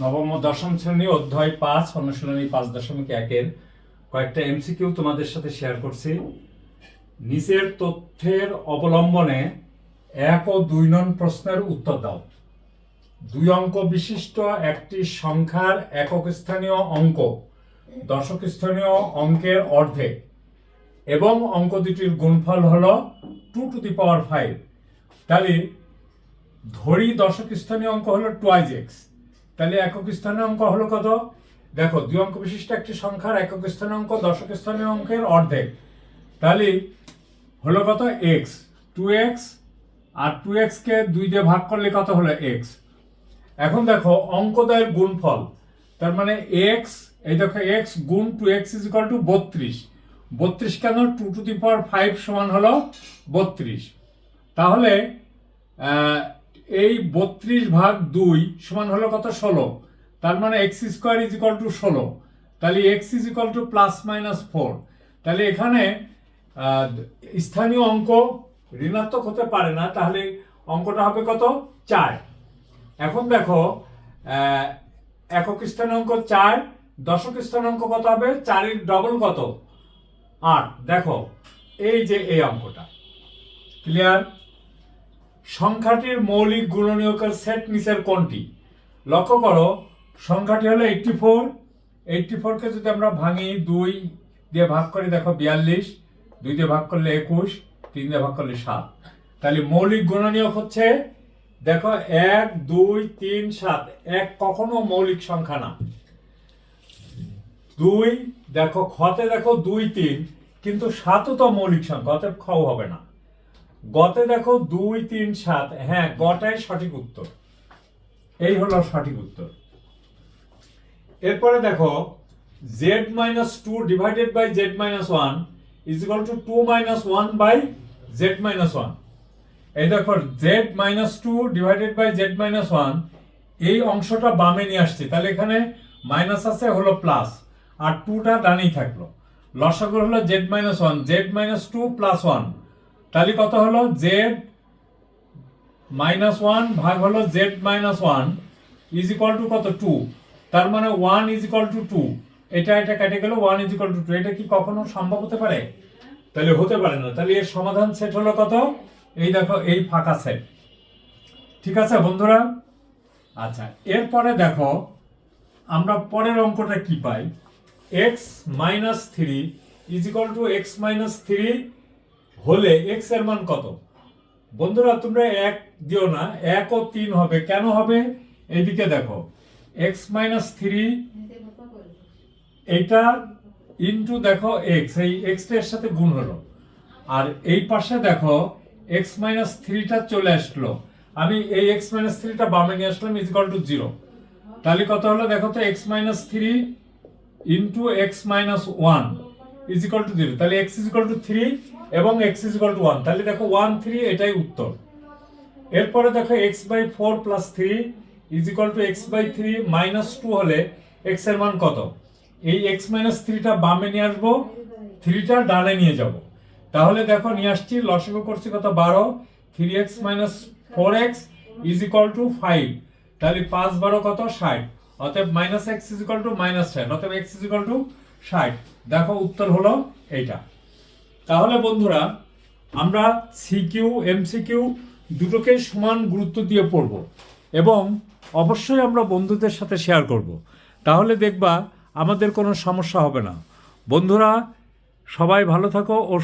নবম ও দশম শ্রেণি অধ্যায় পাঁচ, অনুশীলনী পাঁচ দশমিক একের কয়েকটা এমসিকিউ তোমাদের সাথে শেয়ার করছি। নিচের তথ্যের অবলম্বনে এক ও দুই নং প্রশ্নের উত্তর দাও। দুই অঙ্ক বিশিষ্ট একটি সংখ্যার একক স্থানীয় অঙ্ক, দশক স্থানীয় অঙ্কের অর্ধেক এবং অঙ্ক দুটির গুণফল হল two to the power five তাহলে ধরি দশক স্থানীয় অঙ্ক হলো টুয়াইজ এক্স তাহলে একক স্থানীয় অঙ্ক হলো কত? দেখো, দুই অঙ্ক বিশিষ্ট একটি সংখ্যার একক স্থানীয় অঙ্ক দশক স্থানীয় অঙ্কের অর্ধেক। তাহলে হলো কত? এক্স টু এক্স আর টু এক্সকে দুই দিয়ে ভাগ করলে কত হলো? এক্স এখন দেখো অঙ্কদয়ের গুণফল। তার মানে এক্স এই দেখো এক্স গুণ two x is equal to বত্রিশ। বত্রিশ কেন? Two to the power five সমান হলো বত্রিশ। তাহলে এই বত্রিশ ভাগ দুই সমান হলো কত? ষোলো। তার মানে x square is equal to ষোলো। তাহলে x is equal to plus minus four তাহলে এখানে স্থানীয় অঙ্ক ঋণাত্মক হতে পারে না, তাহলে অঙ্কটা হবে কত? চার। এখন দেখো একক অঙ্ক চার, দশক স্থানীয় অঙ্ক কত হবে? চারের ডবল কত? আট। দেখো, এই যে এই অঙ্কটা। ক্লিয়ার সংখ্যাটির মৌলিক গুণনীয়কের সেট নিচের কোনটি? লক্ষ্য করো, সংখ্যাটি হলো এইটটি ফোর এইটটি ফোরকে যদি আমরা ভাঙি, দুই দিয়ে ভাগ করি, দেখো বিয়াল্লিশ। দুই দিয়ে ভাগ করলে একুশ, তিন দিয়ে ভাগ করলে সাত। তাহলে মৌলিক গুণনীয়ক হচ্ছে, দেখো এক, দুই, তিন, সাত। এক কখনো মৌলিক সংখ্যা না। দুই, দেখো খতে দেখো দুই, তিন, কিন্তু সাতও তো মৌলিক সংখ্যা, অতএব খ হবে না। গতে দেখো দুই, তিন, সাত। হ্যাঁ গটাই সঠিক উত্তর। এই হলো সঠিক উত্তর। এরপরে দেখো z minus two divided by z minus one is equal to two minus one by z minus one এই দেখো z minus two divided by z minus one এই অংশটা বামে নিয়ে আসছে। তাহলে এখানে মাইনাস আছে, হলো প্লাস আর টুটা ডানেই থাকল। লসাগু হলো z minus one z minus two plus one তাহলে কত হলো? জেড মাইনাস ওয়ান ভাগ হলো z minus one is equal to কত? টু তার মানে one is equal to two এটা এটা কেটে গেল one is equal to two এটা কি কখনো সম্ভব হতে পারে? তাহলে হতে পারে না। তাহলে এর সমাধান সেট হলো কত? এই দেখো, এই ফাঁকা সেট ঠিক আছে বন্ধুরা? আচ্ছা এরপরে দেখো, আমরা পরের অঙ্কটা কি পাই? X minus three is equal to x minus three হলে এক্সের মান কত? বন্ধুরা, তোমরা এক দিও না, এক ও তিন হবে। কেন হবে? এইদিকে দেখো। এক্স মাইনাস থ্রি এইটা ইন্টু দেখো এক্স এই এক্সটা এর সাথে গুণ হলো। আর এই পাশে দেখো এক্স মাইনাস থ্রিটা চলে আসলো। আমি এই এক্স মাইনাস থ্রিটা বামে নিয়ে আসলাম ইজ ইকাল টু জিরো তাহলে কত হলো? দেখো তো x minus three into x minus one is equal to zero তাহলে x is equal to three এবং x is equal to one তাহলে দেখো ওয়ান থ্রি এটাই উত্তর। এরপরে দেখো x by four plus three is equal to x by three minus two হলে এক্সের মান কত? এই এক্স মাইনাস থ্রিটা বামে নিয়ে আসব থ্রিটা ডানে নিয়ে যাব। তাহলে দেখো নিয়ে আসছি, লসগু করছি কত? বারো। Three x minus four x is equal to five তাহলে পাঁচ বারো কত? ষাট। অতএব minus x is equal to minus ষাট। অতএব এক্স ইজ ইকাল টু ষাট। দেখো উত্তর হলো এইটা। তাহলে বন্ধুরা, আমরা সিকিউ এমসিকিউ দুটোকে সমান গুরুত্ব দিয়ে পড়ব এবং অবশ্যই আমরা বন্ধুদের সাথে শেয়ার করব। তাহলে দেখবা আমাদের কোনো সমস্যা হবে না। বন্ধুরা, সবাই ভালো থাকো ও